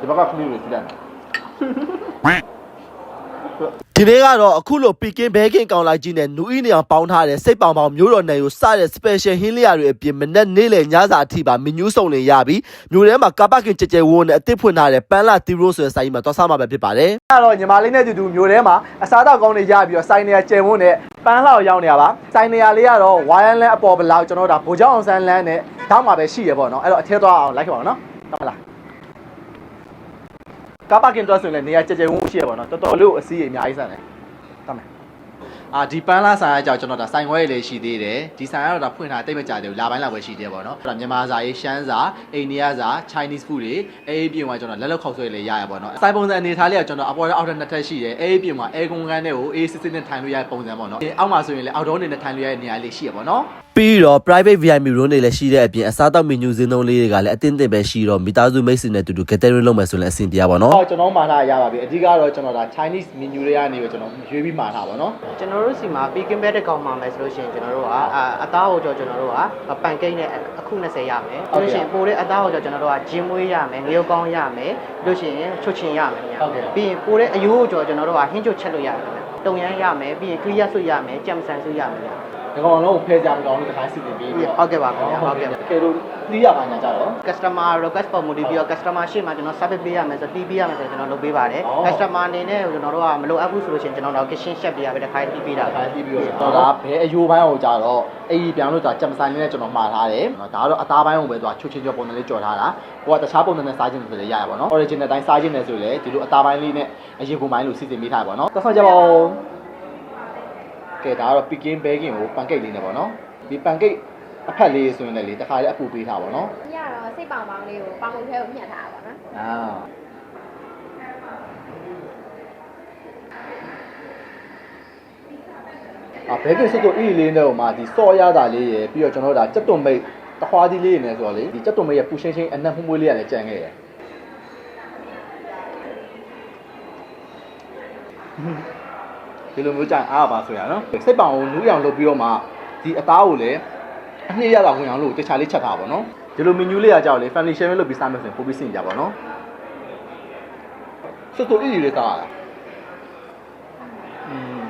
ဒီဘက်ကခလေးတွေကြည့်လိုက်မယ်ဒီနေ့ကတော့အခုလိုပီကင်းဘဲကင်ကောင်လိုက်ကြီးနဲ့နူအီနေအောင်ပေါင်းထားတဲ့စိတ်ပောင်ပေါင်မျိုးတော်နယ်ကိုစတဲ့ special ဟင်းလျာတွေအပြင်မနဲ့နေ့လယ်ညစာအထိပါမီနူးစုံလင်ရပြီးမျိုးထဲမှာကာပကင်ကြဲကြဲဝန်းနဲ့အသစ်ဖွင့်ထားတဲ့ပန်းလာတီရိုဆိုတဲ့ဆိုင်မှာသွားစားမှာပဲဖြစ်ပါတယ်အဲ့တော့ညီမလေးနဲ့တူတူမျိုးထဲမှာအစားတောက်ကောင်းတွေရပြီးတော့ဆိုင်နေရကျယ်ဝန်းနဲ့ပန်းလာကိုရောက်နေရပါဆိုင်နေရလေးကတော့ဝိုင်းလန်းအပေါ်ဘလောက်ကျွန်တော်တို့ဒါဗိုလ်ချောင်းအောင်ဆန်းလန်းနဲ့တောက်မှာပဲရှိရပေါ့နော်အဲ့တော့အထဲသွားအောင်လိုက်ခဲ့ပါအောင်နော်တောက်မလား ကားပါကင်တွက်ဆိုရင်လည်းနေရာကြဲကြဲဝန်းရှိရပါတော့တော်တော်လေးကိုအစီးအများကြီးဆန်တယ်တတ်မယ် အာဒီပန်းလာဆိုင်အကြောင်းကျွန်တော်ဒါဆိုင်ခွဲလေးရှိသေးတယ်ဒီဆိုင်ကတော့ဒါဖွင့်ထားတိတ်မကြသေးဘူးလာပိုင်းလောက်ပဲရှိသေးတယ်ပေါ့နော်အဲ့ဒါမြန်မာစာရေးရှမ်းစာအိန္ဒိယစာ Chinese food တွေအေးပြင်မှာကျွန်တော်လက်လက်ခောက်ဆွဲလေးရရပါတော့ဆိုင်ပုံစံအနေထားလေးကကျွန်တော်အပေါ်အောက်ထပ်နှစ်ထပ်ရှိတယ်အေးပြင်မှာအဲကွန်ကန်နဲ့ကိုအေးစစ်စစ်နဲ့ထိုင်လို့ရတဲ့ပုံစံပေါ့နော်အောက်မှာဆိုရင်လည်းအောက်တော့နေနဲ့ထိုင်လို့ရတဲ့နေရာလေးရှိရပါတော့ပြီးတော့ private VIP room တွေလည်းရှိတဲ့အပြင်အစားတောက် menu စင်းသုံးလေးတွေကလည်းအတင်းတင်ပဲရှိတော့မိသားစုမိတ်ဆွေနဲ့အတူတူ gathering လုပ်မယ်ဆိုရင်လည်းအဆင်ပြေပါတော့ကျွန်တော်မှာထားရပါပြီအဓိကတော့ကျွန်တော်ဒါ Chinese menu တွေကနေပဲကျွန်တော်ရွေးပြီးမှာထားပါတော့ကျွန်တော်တို့စီမှာ peking bed ကောင်မှာမယ်ဆိုလို့ရှိရင်ကျွန်တော်တို့ကအအသားကိုကြောကျွန်တော်တို့ကပန်ကိတ်နဲ့အခု20ရမယ်ပြီးလို့ရှိရင်ပိုတဲ့အသားကိုကြောကျွန်တော်တို့ကဂျင်းမွေးရမယ်ငရုတ်ကောင်းရမယ်ပြီးလို့ရှိရင်ချွတ်ချင်ရမယ်ညာပြီးရင်ပိုတဲ့အယိုးကိုကြောကျွန်တော်တို့ကဟင်းချွတ်ချက်လို့ရတယ်တုံရမ်းရမယ်ပြီးရင်ကရိယာဆွရမယ်ကြက်မဆန်ဆွရမယ်ညာဒီကောင်လုံးကိုဖဲကြမကောင်းလို့တခါစီစဉ်ပြီးပြီးဟုတ်ကဲ့ပါခင်ဗျာဟုတ်ကဲ့ကဲလို့သီးရပါညာကြတော့ customer request ပေါ်မူတည်ပြီးတော့ customer ရှေ့မှာကျွန်တော် service ပေးရမယ်ဆိုတီးပေးရမယ်ဆိုကျွန်တော်လုပ်ပေးပါတယ်အော် customer အနေနဲ့ကျွန်တော်တို့ကမလိုအပ်ဘူးဆိုလို့ရှိရင်ကျွန်တော်တို့ kitchen chef ပေးရပဲတစ်ခါတီးပေးတာတခါစီးပြီးတော့ဒါဘဲအယိုးပိုင်းကိုကြတော့အဲ့ဒီပြန်လို့ကြကြက်မဆိုင်လေးနဲ့ကျွန်တော်မှားထားတယ်ဒါကတော့အသားပိုင်းကိုပဲသူကချွတ်ချင်းချွတ်ပုံစံလေးကြော်ထားတာကိုကတခြားပုံစံနဲ့စားခြင်းဆိုလည်းရရပါတော့ original တိုင်းစားခြင်းနဲ့ဆိုလည်းဒီလိုအသားပိုင်းလေးနဲ့အရင်ပုံပိုင်းလို့စီစဉ်ပေးထားပါတော့သက်ဆောင်ကြပါဦး ကဲဒါကတော့ picking baking ကို pancake လေးနဲ့ပေါ့နော်ဒီ pancake အဖက်လေးဆိုရင်လည်းလေတခါလေးအပူပေးထားပါတော့။ညတော့စိတ်ပေါင်ပေါင်လေးကိုပေါင်ပုံထဲကိုညှက်ထားတာပါနော်အာအဘဲကစစ်တို့အီလေးနဲ့ဟိုမှာဒီစော့ရတာလေးရယ်ပြီးတော့ကျွန်တော်တို့ဒါကြက်သွန်မိတ်တခွားသီးလေးနေဆိုတော့လေဒီကြက်သွန်မိတ်ရဲ့ပူရှင်းရှင်းအနက်မှုမွေးလေးရတယ်ကြံခဲ့ရယ် ဒီလိုမျိုးကြံအားပါဆိုရနော်စိတ်ပောင်ကိုနူးအောင်လုပ်ပြီးတော့မှဒီအသားကိုလည်းအနှစ်ရတာဝင်အောင်လို့တခြားလေးချက်ထားပါတော့ဒီလိုမီနူးလေးကကြောက်လေ family sharing လုပ်ပြီးစားမယ်ဆိုရင်ပိုပြီးစင်ကြပါတော့စစ်တို့အီလေးစားရတာอืม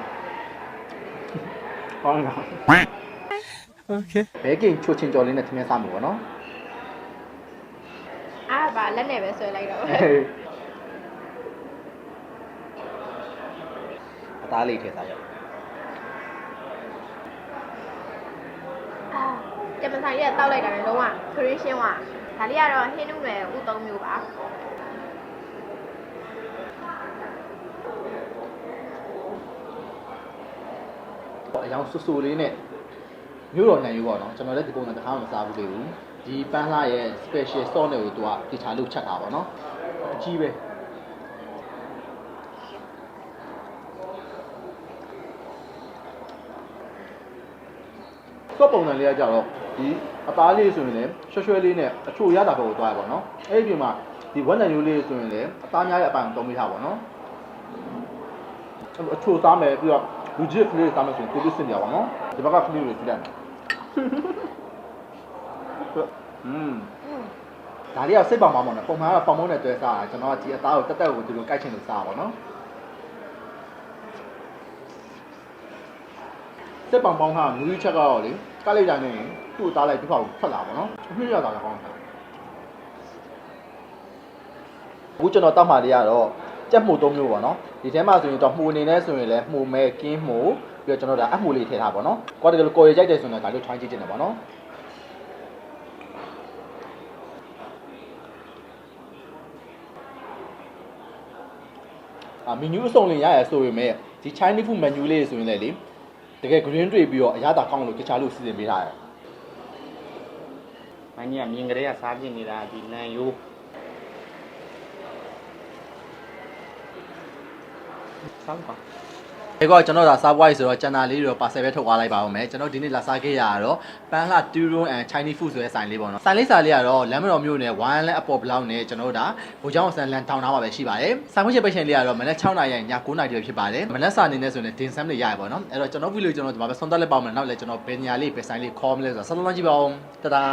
ဟောင်းလား โอเค ဘဲကင်ချိုချင်းကြော်လေးနဲ့ထမင်းစားမှာပေါ့နော် ။အားပါလက်နဲ့ပဲဆွဲလိုက်တော့ အသားလေးထည့်စားရအောင်။အာကျမဆိုင်ရက်တောက်လိုက်တာလည်းလုံးဝခရစ်ရှင်းဝ။ဒါလေးကတော့ဟင်းနုနယ်ဥသုံးမျိုးပါပေါ့အယောင်ဆူဆူလေးနဲ့မြို့တော်နိုင်ယူပေါ့နော်ကျွန်တော်လည်းဒီပုံစံတစ်ခါမှမစားဘူးလေဘူးဒီပန်းလှရဲ့ special sauce နဲ့ကိုသူကတခြားလို့ချက်တာပေါ့နော်အကြီးပဲ သွက်ပုံစံလေးကကြတော့ဒီအသားလေးဆိုရင်လည်းရွှဲရွှဲလေးနဲ့အချို့ရတာပဲကိုသွားရပါတော့။အဲ့ဒီပြင်မှာဒီဝက်နံရိုးလေးဆိုရင်လည်းအသားများတဲ့အပိုင်းကိုသုံးပေးထားပါတော့။အချို့သားမယ်ပြီးတော့လူကြီးကလေးသားမယ်ဆိုရင်ကိုလေးစင်ပြပါတော့။ဒီဘက်ကကလေးတွေကြည့်လိုက်မယ်။อืมဒါလေးကစိတ်ပေါင်ပါမောင်းတယ်ပုံမှန်ကတော့ပေါင်မုန်းတဲ့တွဲစားတာကျွန်တော်ကဒီအသားကိုတက်တက်ကိုဒီလိုကိုက်ချင်လို့စားပါတော့။ စိတ်ပေါင်ပေါင်ကမူကြီးချက်ကတော့လေကလိုက်တိုင်းနဲ့သူ့အသားလိုက်တစ်ခါကိုထွက်လာပါတော့အနှစ်ရတာလည်းကောင်းတယ်အခုကျွန်တော်တောက်မှလေးကတော့ကြက်မှုသုံးမျိုးပေါ့နော်ဒီထဲမှာဆိုရင်တော့မှုအနေနဲ့ဆိုရင်လည်းမှုမဲကင်းမှုပြီးတော့ကျွန်တော်ဒါအမှုလေးထည့်ထားပါတော့ကိုယ်တကယ်ကိုယ်ရကြိုက်တယ်ဆိုရင်ဒါလေးထွိုင်းကြည့်တင်တယ်ပေါ့နော်အာမီနူးအစုံလင်ရရဆိုပေမဲ့ဒီ Chinese food menu လေးဆိုရင်လည်းလေ တကယ် green တွေ့ပြီးတော့အရသာကောင်းလို့တခြားလို့စီစဉ်ပေးထားတယ်။မင်းကြီးကမြင်ကလေးကစားပြနေတာဒီနန်ယိုးဆောင်းပါ။ ဒါကကျွန်တော်ဒါစားပွားရေးဆိုတော့ကျန်တာလေးတွေတော့ပါဆယ်ပဲထုတ်သွားလိုက်ပါဦးမယ်။ကျွန်တော်ဒီနေ့လာစားခဲ့ရတာတော့ပန်းလှတူရွန် and Chinese food ဆိုတဲ့ဆိုင်လေးပေါ့နော်။ဆိုင်လေးစားလေးကတော့လမ်းမတော်မြို့နယ်ဝိုင်းလန်းအပေါ်ဘလောက်နဲ့ကျွန်တော်တို့ဒါဘိုးချောင်းဆန်လန်တောင်သားမှာပဲရှိပါတယ်။ဆိုင်ခွင့်ချက်ပိတ်ရှင်လေးကတော့မနက်6နာရီည9နာရီဖြစ်ပါတယ်။မနက်စာအနေနဲ့ဆိုရင်ဒင်ဆမ်လေးရရပါတော့။အဲ့တော့ကျွန်တော်ဗီဒီယိုကျွန်တော်ဒီမှာပဲဆွန်သက်လက်ပေါက်မယ်။နောက်လည်းကျွန်တော်ဘယ်နေရာလေးဘယ်ဆိုင်လေးခေါ်မလဲဆိုတော့ဆက်လုံးကြည့်ပါဦး။တဒါ